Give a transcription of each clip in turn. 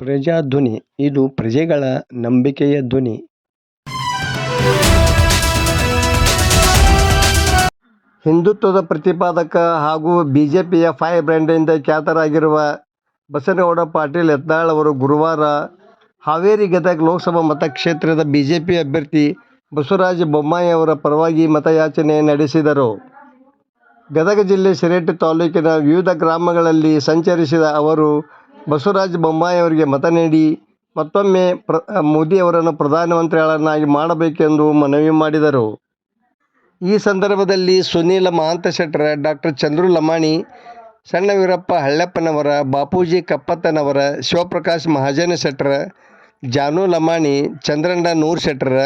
ಪ್ರಜಾಧ್ವನಿ, ಇದು ಪ್ರಜೆಗಳ ನಂಬಿಕೆಯ ಧ್ವನಿ ಹಿಂದುತ್ವದ ಪ್ರತಿಪಾದಕ ಹಾಗೂ ಬಿಜೆಪಿಯ ಫೈರ್ ಬ್ರ್ಯಾಂಡ್ನಿಂದ ಖ್ಯಾತರಾಗಿರುವ ಬಸನಗೌಡ ಪಾಟೀಲ್ ಯತ್ನಾಳ್ ಅವರು ಗುರುವಾರ ಹಾವೇರಿ ಗದಗ ಲೋಕಸಭಾ ಮತಕ್ಷೇತ್ರದ ಬಿಜೆಪಿ ಅಭ್ಯರ್ಥಿ ಬಸವರಾಜ ಬೊಮ್ಮಾಯಿ ಅವರ ಪರವಾಗಿ ಮತಯಾಚನೆ ನಡೆಸಿದರು. ಗದಗ ಜಿಲ್ಲೆ ಶಿರೇಟ್ ತಾಲೂಕಿನ ವಿವಿಧ ಗ್ರಾಮಗಳಲ್ಲಿ ಸಂಚರಿಸಿದ ಅವರು ಬಸವರಾಜ ಬೊಮ್ಮಾಯಿ ಅವರಿಗೆ ಮತ ನೀಡಿ ಮತ್ತೊಮ್ಮೆ ಪ್ರ ಮೋದಿಯವರನ್ನು ಪ್ರಧಾನಮಂತ್ರಿಗಳನ್ನಾಗಿ ಮಾಡಬೇಕೆಂದು ಮನವಿ ಮಾಡಿದರು. ಈ ಸಂದರ್ಭದಲ್ಲಿ ಸುನೀಲ ಮಹಾಂತಶೆಟ್ಟರ್, ಡಾಕ್ಟರ್ ಚಂದ್ರು ಲಮಾಣಿ, ಸಣ್ಣ ವೀರಪ್ಪ ಹಳ್ಳೆಪ್ಪನವರ, ಬಾಪೂಜಿ ಕಪ್ಪತ್ತನವರ, ಶಿವಪ್ರಕಾಶ್ ಮಹಾಜನ ಶೆಟ್ಟರ ಜಾನು ಲಮಾಣಿ, ಚಂದ್ರಣ್ಣ ನೂರ್ ಶೆಟ್ಟರ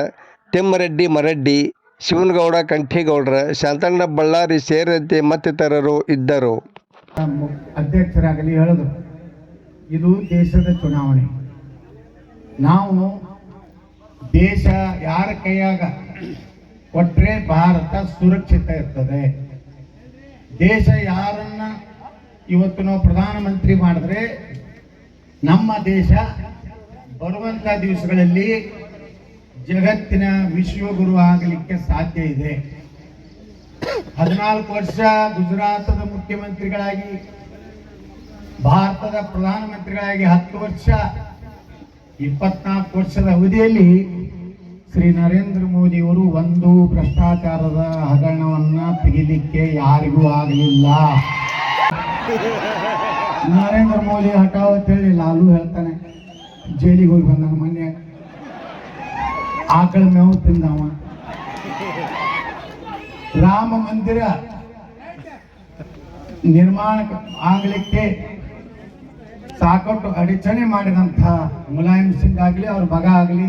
ತಿಮ್ಮರೆಡ್ಡಿ ಮರಡ್ಡಿ, ಶಿವನಗೌಡ ಕಂಠೇಗೌಡರ ಶಾಂತಣ್ಣ ಬಳ್ಳಾರಿ ಸೇರಿದಂತೆ ಮತ್ತಿತರರು ಇದ್ದರು. ಅಧ್ಯಕ್ಷರಾಗಲಿ ಹೇಳಿದ್ರು ಇದು ದೇಶದ ಚುನಾವಣೆ. ನಾವು ದೇಶ ಯಾರ ಕೈಯಾಗ ಕೊಟ್ಟರೆ ಭಾರತ ಸುರಕ್ಷಿತ ಇರ್ತದೆ. ದೇಶ ಯಾರನ್ನ ಇವತ್ತು ನಾವು ಪ್ರಧಾನಮಂತ್ರಿ ಮಾಡಿದ್ರೆ ನಮ್ಮ ದೇಶ ಬರುವಂತ ದಿವಸಗಳಲ್ಲಿ ಜಗತ್ತಿನ ವಿಶ್ವಗುರು ಆಗಲಿಕ್ಕೆ ಸಾಧ್ಯ ಇದೆ. ಹದಿನಾಲ್ಕು ವರ್ಷ ಗುಜರಾತದ ಮುಖ್ಯಮಂತ್ರಿಗಳಾಗಿ ಭಾರತದ ಪ್ರಧಾನಮಂತ್ರಿಗಳಾಗಿ ಹತ್ತು ವರ್ಷ, ಇಪ್ಪತ್ನಾಲ್ಕು ವರ್ಷದ ಅವಧಿಯಲ್ಲಿ ಶ್ರೀ ನರೇಂದ್ರ ಮೋದಿಯವರು ಒಂದು ಭ್ರಷ್ಟಾಚಾರದ ಹಗರಣವನ್ನು ತೆಗಿಲಿಕ್ಕೆ ಯಾರಿಗೂ ಆಗಲಿಲ್ಲ. ನರೇಂದ್ರ ಮೋದಿ ಹಠಾವ್ ಹೇಳಿ ಲಾಲು ಹೇಳ್ತಾನೆ, ಜೈಲಿಗೆ ಹೋಗಿ ಬಂದಾನ ಮೊನ್ನೆ. ಆಕಳ ಮೇವು ತಿಂದವ. ರಾಮ ಮಂದಿರ ನಿರ್ಮಾಣ ಆಗಲಿಕ್ಕೆ ಸಾಕಷ್ಟು ಅಡಚಣೆ ಮಾಡಿದಂಥ ಮುಲಾಯಂ ಸಿಂಗ್ ಆಗಲಿ ಅವ್ರ ಮಗ ಆಗಲಿ